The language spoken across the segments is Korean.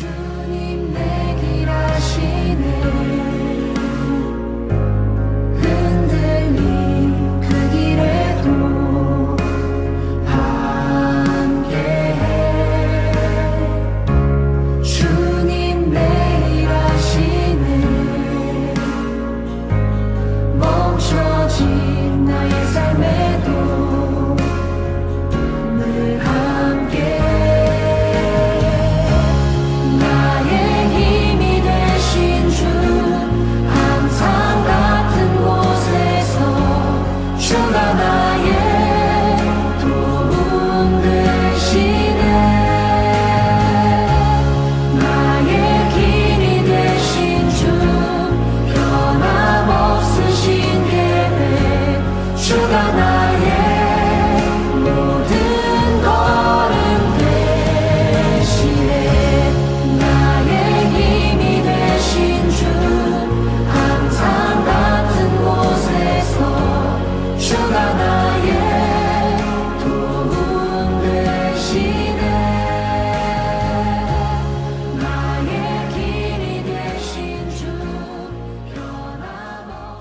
주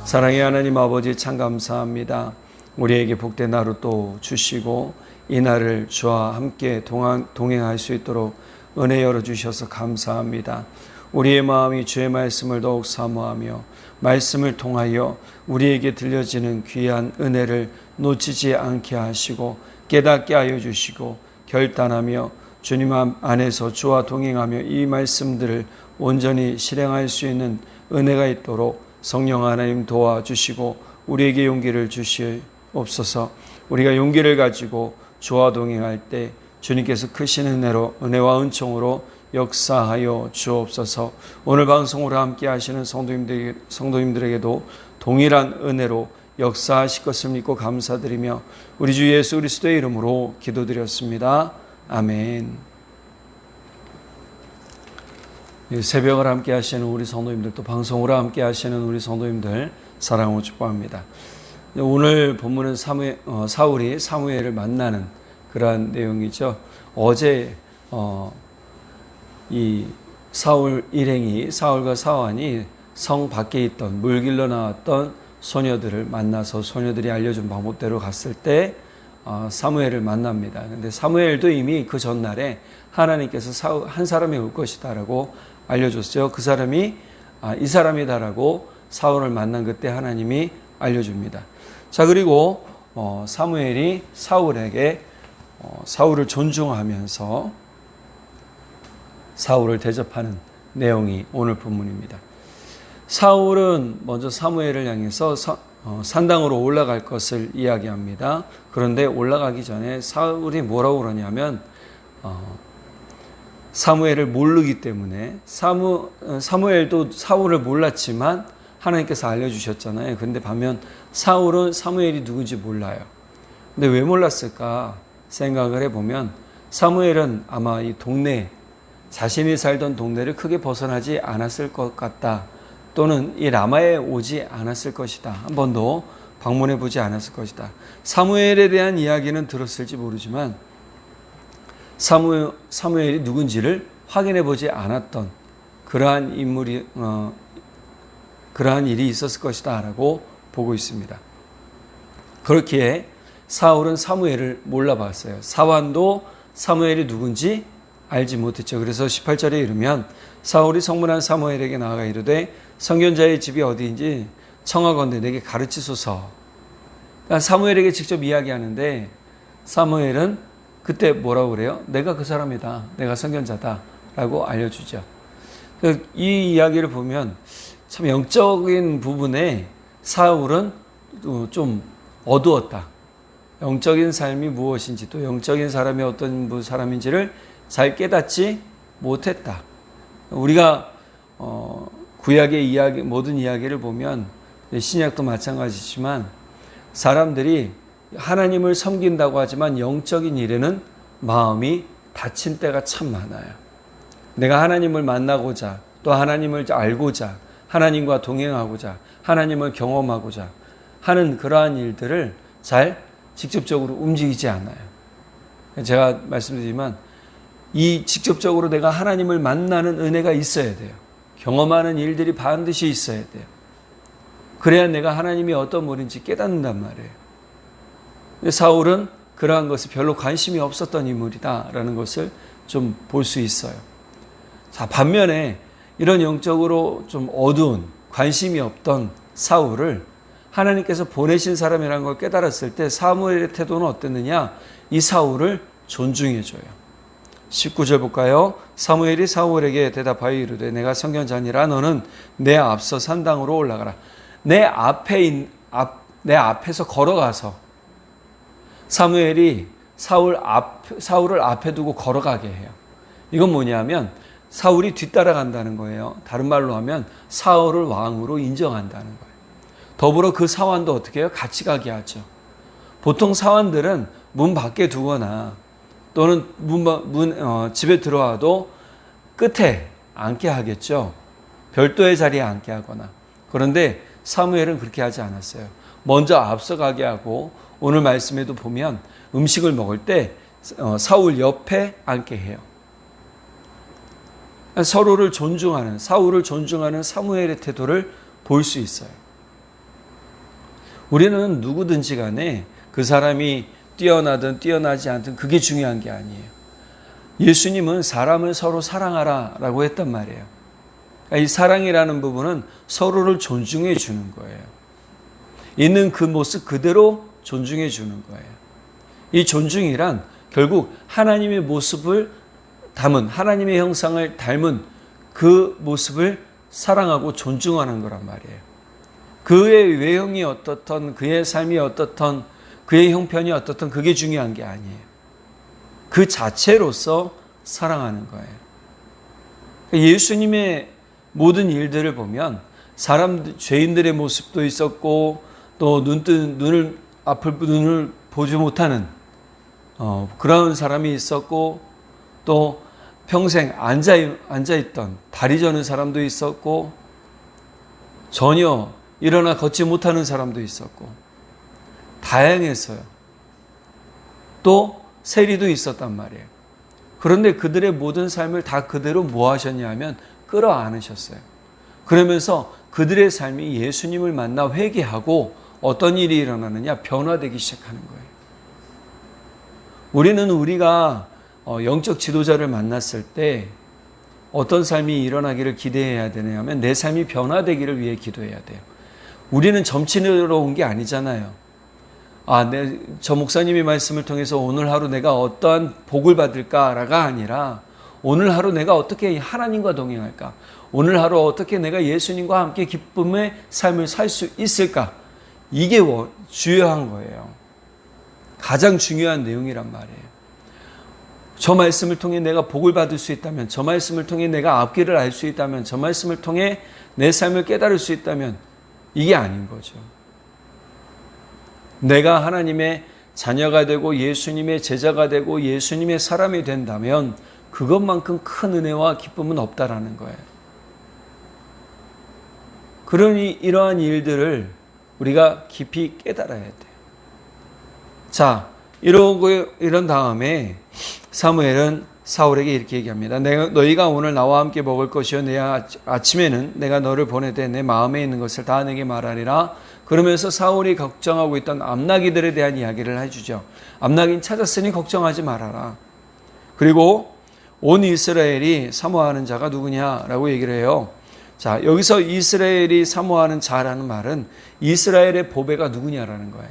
사랑의 하나님 아버지 참 감사합니다. 우리에게 복된 하루 또 주시고 이 날을 주와 함께 동행, 동행할 수 있도록 은혜 열어 주셔서 감사합니다. 우리의 마음이 주의 말씀을 더욱 사모하며 말씀을 통하여 우리에게 들려지는 귀한 은혜를 놓치지 않게 하시고 깨닫게 하여 주시고 결단하며 주님 안에서 주와 동행하며 이 말씀들을 온전히 실행할 수 있는 은혜가 있도록 성령 하나님 도와주시고 우리에게 용기를 주시옵소서. 우리가 용기를 가지고 주와 동행할 때 주님께서 크신 은혜로 은혜와 은총으로 역사하여 주옵소서. 오늘 방송으로 함께 하시는 성도님들, 성도님들에게도 동일한 은혜로 역사하실 것을 믿고 감사드리며 우리 주 예수 그리스도의 이름으로 기도드렸습니다. 아멘. 이 새벽을 함께 하시는 우리 성도님들 또 방송으로 함께 하시는 우리 성도님들 사랑하고 축복합니다. 오늘 본문은 사무엘, 어, 사울이 사무엘을 만나는 그러한 내용이죠. 어제 어, 이 사울 일행이 사울과 사환이 성 밖에 있던 물길로 나왔던 소녀들을 만나서 소녀들이 알려준 방법대로 갔을 때 어, 사무엘을 만납니다. 근데 사무엘도 이미 그 전날에 하나님께서 한 사람이 올 것이다라고 알려줬어요. 그 사람이 아, 이 사람이다라고 사울을 만난 그때 하나님이 알려줍니다. 자 그리고 어, 사무엘이 사울에게 어, 사울을 존중하면서 사울을 대접하는 내용이 오늘 본문입니다. 사울은 먼저 사무엘을 향해서 사, 어, 산당으로 올라갈 것을 이야기합니다. 그런데 올라가기 전에 사울이 뭐라고 그러냐면 어, 사무엘을 모르기 때문에 사무, 어, 사무엘도 사울을 몰랐지만 하나님께서 알려주셨잖아요. 근데 반면 사울은 사무엘이 누군지 몰라요. 근데 왜 몰랐을까 생각을 해보면 사무엘은 아마 이 동네 자신이 살던 동네를 크게 벗어나지 않았을 것 같다. 또는 이 라마에 오지 않았을 것이다. 한 번도 방문해 보지 않았을 것이다. 사무엘에 대한 이야기는 들었을지 모르지만 사무, 사무엘이 누군지를 확인해 보지 않았던 그러한 인물이 어, 그러한 일이 있었을 것이다라고 보고 있습니다. 그렇기에 사울은 사무엘을 몰라봤어요. 사완도 사무엘이 누군지 알지 못했죠. 그래서 18절에 이르면 사울이 성문한 사무엘에게 나아가 이르되 성견자의 집이 어디인지 청하건대 내게 가르치소서. 그러니까 사무엘에게 직접 이야기하는데 사무엘은 그때 뭐라고 그래요? 내가 그 사람이다. 내가 성견자다 라고 알려주죠. 그이 이야기를 보면 참 영적인 부분에 사울은 좀 어두웠다. 영적인 삶이 무엇인지 또 영적인 사람이 어떤 사람인지를 잘 깨닫지 못했다. 우리가 어, 구약의 이야기 모든 이야기를 보면 신약도 마찬가지지만 사람들이 하나님을 섬긴다고 하지만 영적인 일에는 마음이 닫힌 때가 참 많아요. 내가 하나님을 만나고자 또 하나님을 알고자 하나님과 동행하고자 하나님을 경험하고자 하는 그러한 일들을 잘 직접적으로 움직이지 않아요. 제가 말씀드리지만 이 직접적으로 내가 하나님을 만나는 은혜가 있어야 돼요. 경험하는 일들이 반드시 있어야 돼요. 그래야 내가 하나님이 어떤 분인지 깨닫는단 말이에요. 사울은 그러한 것에 별로 관심이 없었던 인물이다라는 것을 좀 볼 수 있어요. 자, 반면에 이런 영적으로 좀 어두운 관심이 없던 사울을 하나님께서 보내신 사람이라는 걸 깨달았을 때 사무엘의 태도는 어땠느냐? 이 사울을 존중해 줘요. 19절 볼까요? 사무엘이 사울에게 대답하여 이르되 내가 선견자니라 너는 내 앞서 산당으로 올라가라. 내 앞에 있- 앞, 내 앞에서 걸어가서 사무엘이 사울 앞 사울을 앞에 두고 걸어가게 해요. 이건 뭐냐면 사울이 뒤따라간다는 거예요. 다른 말로 하면 사울을 왕으로 인정한다는 거예요. 더불어 그 사환도 어떻게 해요? 같이 가게 하죠. 보통 사환들은 문 밖에 두거나 또는 문, 밖- 문 어, 집에 들어와도 끝에 앉게 하겠죠. 별도의 자리에 앉게 하거나. 그런데 사무엘은 그렇게 하지 않았어요. 먼저 앞서가게 하고 오늘 말씀에도 보면 음식을 먹을 때 어, 사울 옆에 앉게 해요. 서로를 존중하는 사울을 존중하는 사무엘의 태도를 볼 수 있어요. 우리는 누구든지 간에 그 사람이 뛰어나든 뛰어나지 않든 그게 중요한 게 아니에요. 예수님은 사람을 서로 사랑하라라고 했단 말이에요. 그러니까 이 사랑이라는 부분은 서로를 존중해 주는 거예요. 있는 그 모습 그대로 존중해 주는 거예요. 이 존중이란 결국 하나님의 모습을 담은 하나님의 형상을 닮은 그 모습을 사랑하고 존중하는 거란 말이에요. 그의 외형이 어떻던 그의 삶이 어떻던 그의 형편이 어떻던 그게 중요한 게 아니에요. 그 자체로서 사랑하는 거예요. 예수님의 모든 일들을 보면 사람 죄인들의 모습도 있었고 또 눈뜬 눈을 앞을 눈을 보지 못하는 어, 그런 사람이 있었고 또 평생 앉아 앉아 있던 다리 저는 사람도 있었고 전혀 일어나 걷지 못하는 사람도 있었고 다양했어요. 또 세리도 있었단 말이에요. 그런데 그들의 모든 삶을 다 그대로 뭐 하셨냐 하면 끌어안으셨어요. 그러면서 그들의 삶이 예수님을 만나 회개하고 어떤 일이 일어나느냐 변화되기 시작하는 거예요. 우리는 우리가 어, 영적 지도자를 만났을 때 어떤 삶이 일어나기를 기대해야 되냐면 내 삶이 변화되기를 위해 기도해야 돼요. 우리는 점치러 온 게 아니잖아요. 아, 내, 저 목사님의 말씀을 통해서 오늘 하루 내가 어떠한 복을 받을까가 아니라 오늘 하루 내가 어떻게 하나님과 동행할까? 오늘 하루 어떻게 내가 예수님과 함께 기쁨의 삶을 살 수 있을까? 이게 워- 주요한 거예요. 가장 중요한 내용이란 말이에요. 저 말씀을 통해 내가 복을 받을 수 있다면, 저 말씀을 통해 내가 앞길을 알 수 있다면, 저 말씀을 통해 내 삶을 깨달을 수 있다면, 이게 아닌 거죠. 내가 하나님의 자녀가 되고 예수님의 제자가 되고 예수님의 사람이 된다면 그것만큼 큰 은혜와 기쁨은 없다라는 거예요. 그러니 이러한 일들을 우리가 깊이 깨달아야 돼요. 자, 이러고 이런 다음에 사무엘은 사울에게 이렇게 얘기합니다. 내가 너희가 오늘 나와 함께 먹을 것이요 내 아침에는 내가 너를 보내되 내 마음에 있는 것을 다 내게 말하리라. 그러면서 사울이 걱정하고 있던 암나기들에 대한 이야기를 해주죠. 암나기는 찾았으니 걱정하지 말아라. 그리고 온 이스라엘이 사모하는 자가 누구냐라고 얘기를 해요. 자, 여기서 이스라엘이 사모하는 자라는 말은 이스라엘의 보배가 누구냐라는 거예요.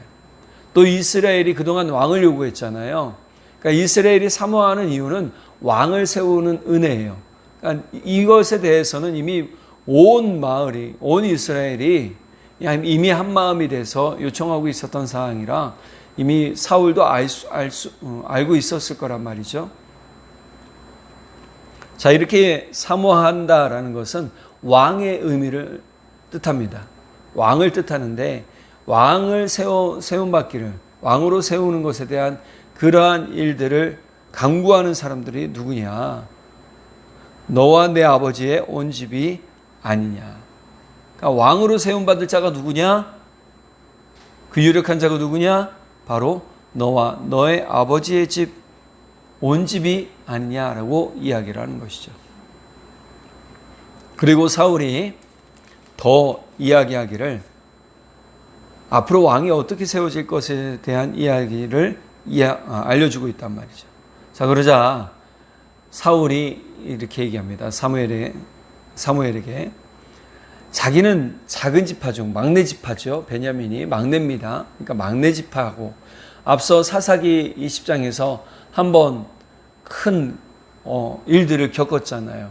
또 이스라엘이 그동안 왕을 요구했잖아요. 그러니까 이스라엘이 사모하는 이유는 왕을 세우는 은혜예요. 그러니까 이것에 대해서는 이미 온 마을이, 온 이스라엘이 이미 한 마음이 돼서 요청하고 있었던 상황이라 이미 사울도 알 수, 알 수, 어, 알고 있었을 거란 말이죠. 자, 이렇게 사모한다라는 것은 왕의 의미를 뜻합니다. 왕을 뜻하는데 왕을 세워, 세움받기를 왕으로 세우는 것에 대한 그러한 일들을 강구하는 사람들이 누구냐? 너와 내 아버지의 온 집이 아니냐? 그러니까 왕으로 세움받을 자가 누구냐? 그 유력한 자가 누구냐? 바로 너와 너의 아버지의 집 온 집이 아니냐라고 이야기를 하는 것이죠. 그리고 사울이 더 이야기하기를 앞으로 왕이 어떻게 세워질 것에 대한 이야기를 이야, 아, 알려주고 있단 말이죠. 자 그러자 사울이 이렇게 얘기합니다. 사무엘에 사무엘에게 자기는 작은 지파 중 막내 지파죠. 베냐민이 막내입니다. 그러니까 막내 지파고 앞서 사사기 20장에서 한번 큰 어, 일들을 겪었잖아요.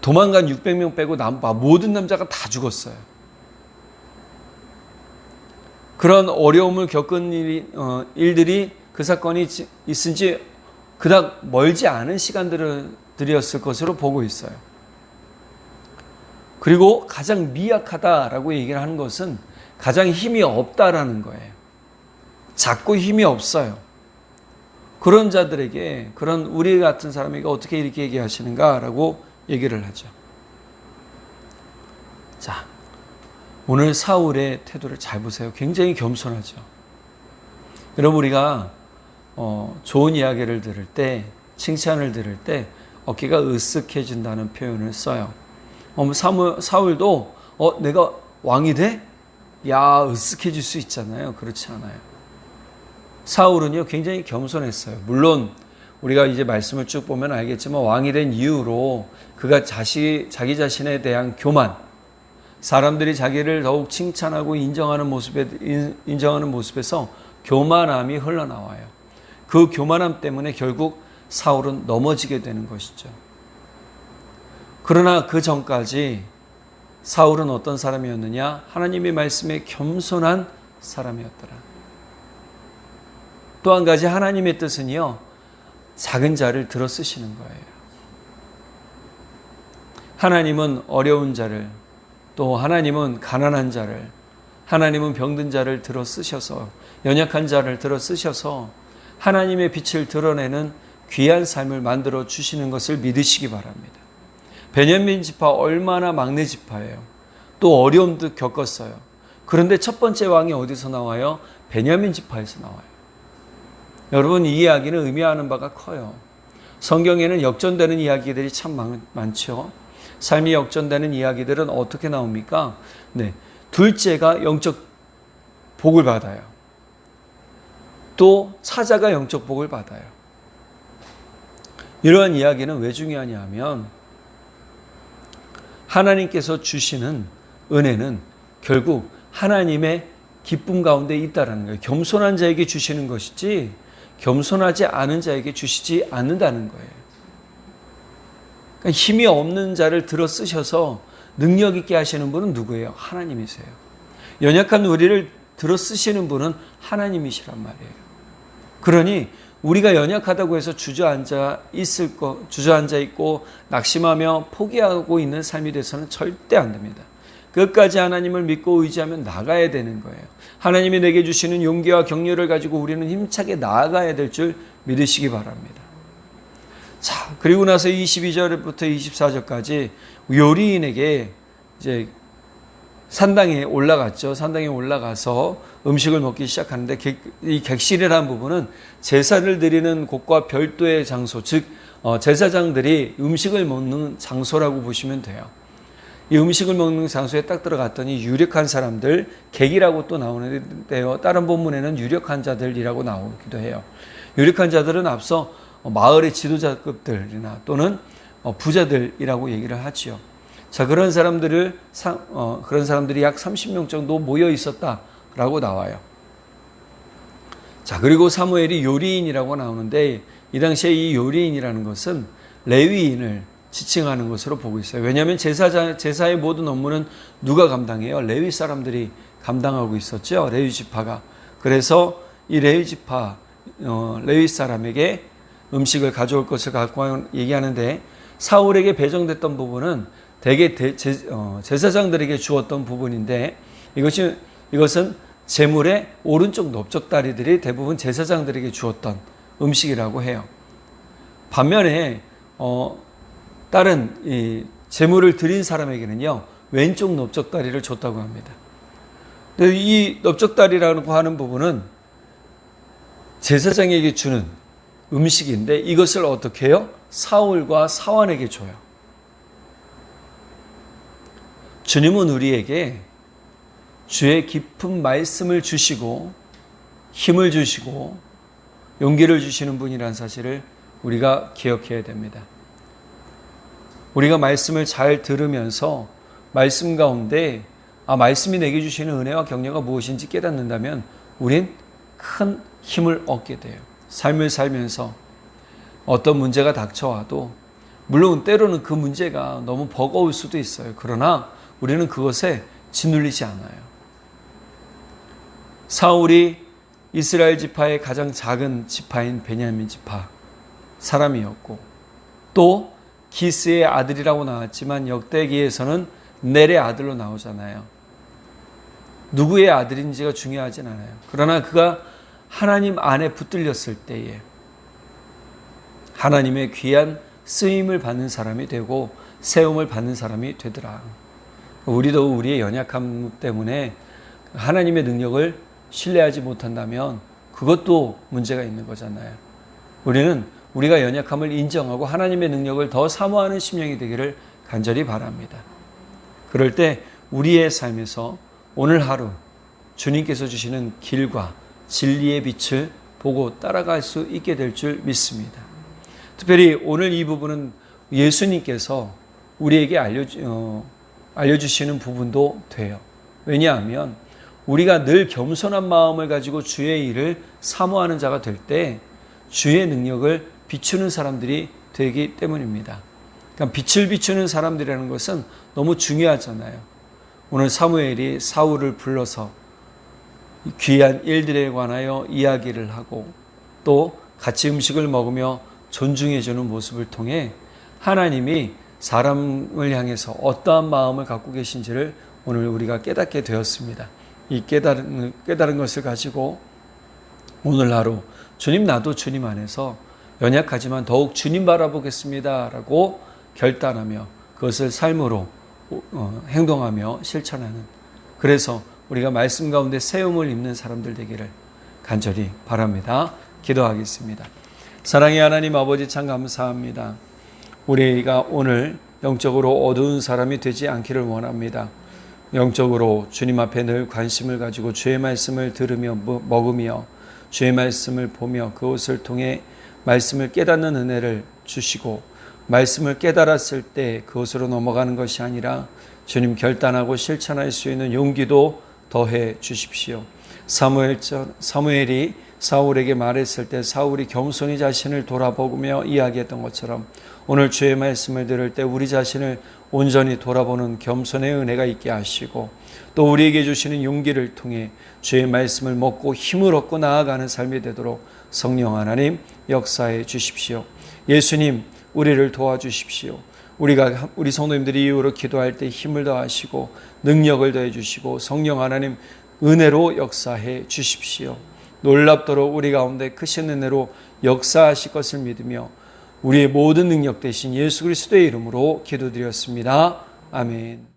도망간 600명 빼고 남, 모든 남자가 다 죽었어요. 그런 어려움을 겪은 일이, 어, 일들이 그 사건이 지- 있은 지 그닥 멀지 않은 시간들이었을 것으로 보고 있어요. 그리고 가장 미약하다라고 얘기를 하는 것은 가장 힘이 없다라는 거예요. 작고 힘이 없어요. 그런 자들에게 그런 우리 같은 사람에게 어떻게 이렇게 얘기하시는가라고 얘기를 하죠. 자, 오늘 사울의 태도를 잘 보세요. 굉장히 겸손하죠. 여러분 우리가 어, 좋은 이야기를 들을 때, 칭찬을 들을 때 어깨가 으쓱해진다는 표현을 써요. 어, 사무, 사울도 어, 내가 왕이 돼? 야, 으쓱해질 수 있잖아요. 그렇지 않아요. 사울은요, 굉장히 겸손했어요. 물론, 우리가 이제 말씀을 쭉 보면 알겠지만, 왕이 된 이후로 그가 자시, 자기 자신에 대한 교만, 사람들이 자기를 더욱 칭찬하고 인정하는 모습에, 인- 인정하는 모습에서 교만함이 흘러나와요. 그 교만함 때문에 결국 사울은 넘어지게 되는 것이죠. 그러나 그 전까지 사울은 어떤 사람이었느냐? 하나님의 말씀에 겸손한 사람이었더라. 또 한 가지 하나님의 뜻은요, 작은 자를 들어 쓰시는 거예요. 하나님은 어려운 자를, 또 하나님은 가난한 자를, 하나님은 병든 자를 들어 쓰셔서, 연약한 자를 들어 쓰셔서 하나님의 빛을 드러내는 귀한 삶을 만들어 주시는 것을 믿으시기 바랍니다. 베냐민 지파 얼마나 막내 지파예요. 또 어려움도 겪었어요. 그런데 첫 번째 왕이 어디서 나와요? 베냐민 지파에서 나와요. 여러분 이 이야기는 의미하는 바가 커요. 성경에는 역전되는 이야기들이 참 많, 많죠. 삶이 역전되는 이야기들은 어떻게 나옵니까? 네. 둘째가 영적 복을 받아요. 또 차자가 영적 복을 받아요. 이러한 이야기는 왜 중요하냐 하면 하나님께서 주시는 은혜는 결국 하나님의 기쁨 가운데 있다라는 거예요. 겸손한 자에게 주시는 것이지 겸손하지 않은 자에게 주시지 않는다는 거예요. 그러니까 힘이 없는 자를 들어 쓰셔서 능력 있게 하시는 분은 누구예요? 하나님이세요. 연약한 우리를 들어 쓰시는 분은 하나님이시란 말이에요. 그러니 우리가 연약하다고 해서 주저앉아 있을 거, 주저앉아 있고 낙심하며 포기하고 있는 삶이 돼서는 절대 안 됩니다. 끝까지 하나님을 믿고 의지하며 나가야 되는 거예요. 하나님이 내게 주시는 용기와 격려를 가지고 우리는 힘차게 나아가야 될 줄 믿으시기 바랍니다. 자, 그리고 나서 22절부터 24절까지 요리인에게 이제 산당에 올라갔죠. 산당에 올라가서 음식을 먹기 시작하는데 객- 이 객실이라는 부분은 제사를 드리는 곳과 별도의 장소, 즉 어, 제사장들이 음식을 먹는 장소라고 보시면 돼요. 이 음식을 먹는 장소에 딱 들어갔더니 유력한 사람들, 객이라고 또 나오는데요. 다른 본문에는 유력한 자들이라고 나오기도 해요. 유력한 자들은 앞서 어, 마을의 지도자급들이나 또는 어, 부자들이라고 얘기를 하지요. 자 그런 사람들을 상- 어, 그런 사람들이 약 30명 정도 모여 있었다라고 나와요. 자 그리고 사무엘이 요리인이라고 나오는데 이 당시에 이 요리인이라는 것은 레위인을 지칭하는 것으로 보고 있어요. 왜냐하면 제사자 제사의 모든 업무는 누가 감당해요? 레위 사람들이 감당하고 있었죠. 레위 지파가. 그래서 이 레위 지파 어, 레위 사람에게 음식을 가져올 것을 갖고 얘기하는데 사울에게 배정됐던 부분은 대개 대, 제, 어, 제사장들에게 주었던 부분인데 이것이 이것은 제물의 오른쪽 넓적다리들이 대부분 제사장들에게 주었던 음식이라고 해요. 반면에 어, 다른 이 제물을 드린 사람에게는요 왼쪽 넓적다리를 줬다고 합니다. 이 넓적다리라고 하는 부분은 제사장에게 주는 음식인데 이것을 어떻게 해요? 사울과 사환에게 줘요. 주님은 우리에게 주의 깊은 말씀을 주시고 힘을 주시고 용기를 주시는 분이라는 사실을 우리가 기억해야 됩니다. 우리가 말씀을 잘 들으면서 말씀 가운데 아 말씀이 내게 주시는 은혜와 격려가 무엇인지 깨닫는다면 우린 큰 힘을 얻게 돼요. 삶을 살면서 어떤 문제가 닥쳐와도 물론 때로는 그 문제가 너무 버거울 수도 있어요. 그러나 우리는 그것에 짓눌리지 않아요. 사울이 이스라엘 지파의 가장 작은 지파인 베냐민 지파 사람이었고 또 기스의 아들이라고 나왔지만 역대기에서는 넬의 아들로 나오잖아요. 누구의 아들인지가 중요하진 않아요. 그러나 그가 하나님 안에 붙들렸을 때에 하나님의 귀한 쓰임을 받는 사람이 되고 세움을 받는 사람이 되더라. 우리도 우리의 연약함 때문에 하나님의 능력을 신뢰하지 못한다면 그것도 문제가 있는 거잖아요. 우리는 우리가 연약함을 인정하고 하나님의 능력을 더 사모하는 심령이 되기를 간절히 바랍니다. 그럴 때 우리의 삶에서 오늘 하루 주님께서 주시는 길과 진리의 빛을 보고 따라갈 수 있게 될 줄 믿습니다. 특별히 오늘 이 부분은 예수님께서 우리에게 알려, 어, 알려주시는 부분도 돼요. 왜냐하면 우리가 늘 겸손한 마음을 가지고 주의 일을 사모하는 자가 될 때 주의 능력을 비추는 사람들이 되기 때문입니다. 그러니까 빛을 비추는 사람들이라는 것은 너무 중요하잖아요. 오늘 사무엘이 사울을 불러서 귀한 일들에 관하여 이야기를 하고 또 같이 음식을 먹으며 존중해주는 모습을 통해 하나님이 사람을 향해서 어떠한 마음을 갖고 계신지를 오늘 우리가 깨닫게 되었습니다. 이 깨달은, 깨달은 것을 가지고 오늘 하루 주님 나도 주님 안에서 연약하지만 더욱 주님 바라보겠습니다. 라고 결단하며 그것을 삶으로 어, 행동하며 실천하는 그래서 우리가 말씀 가운데 세움을 입는 사람들 되기를 간절히 바랍니다. 기도하겠습니다. 사랑의 하나님 아버지 참 감사합니다. 우리가 오늘 영적으로 어두운 사람이 되지 않기를 원합니다. 영적으로 주님 앞에 늘 관심을 가지고 주의 말씀을 들으며 먹으며 주의 말씀을 보며 그것을 통해 말씀을 깨닫는 은혜를 주시고 말씀을 깨달았을 때 그것으로 넘어가는 것이 아니라 주님 결단하고 실천할 수 있는 용기도 더해 주십시오. 사무엘 사무엘이 사울에게 말했을 때 사울이 겸손히 자신을 돌아보며 이야기했던 것처럼 오늘 주의 말씀을 들을 때 우리 자신을 온전히 돌아보는 겸손의 은혜가 있게 하시고 또 우리에게 주시는 용기를 통해 주의 말씀을 먹고 힘을 얻고 나아가는 삶이 되도록 성령 하나님 역사해 주십시오. 예수님 우리를 도와주십시오. 우리가 우리 성도님들이 이후로 기도할 때 힘을 더하시고 능력을 더해 주시고 성령 하나님 은혜로 역사해 주십시오. 놀랍도록 우리 가운데 크신 은혜로 역사하실 것을 믿으며 우리의 모든 능력 대신 예수 그리스도의 이름으로 기도드렸습니다. 아멘.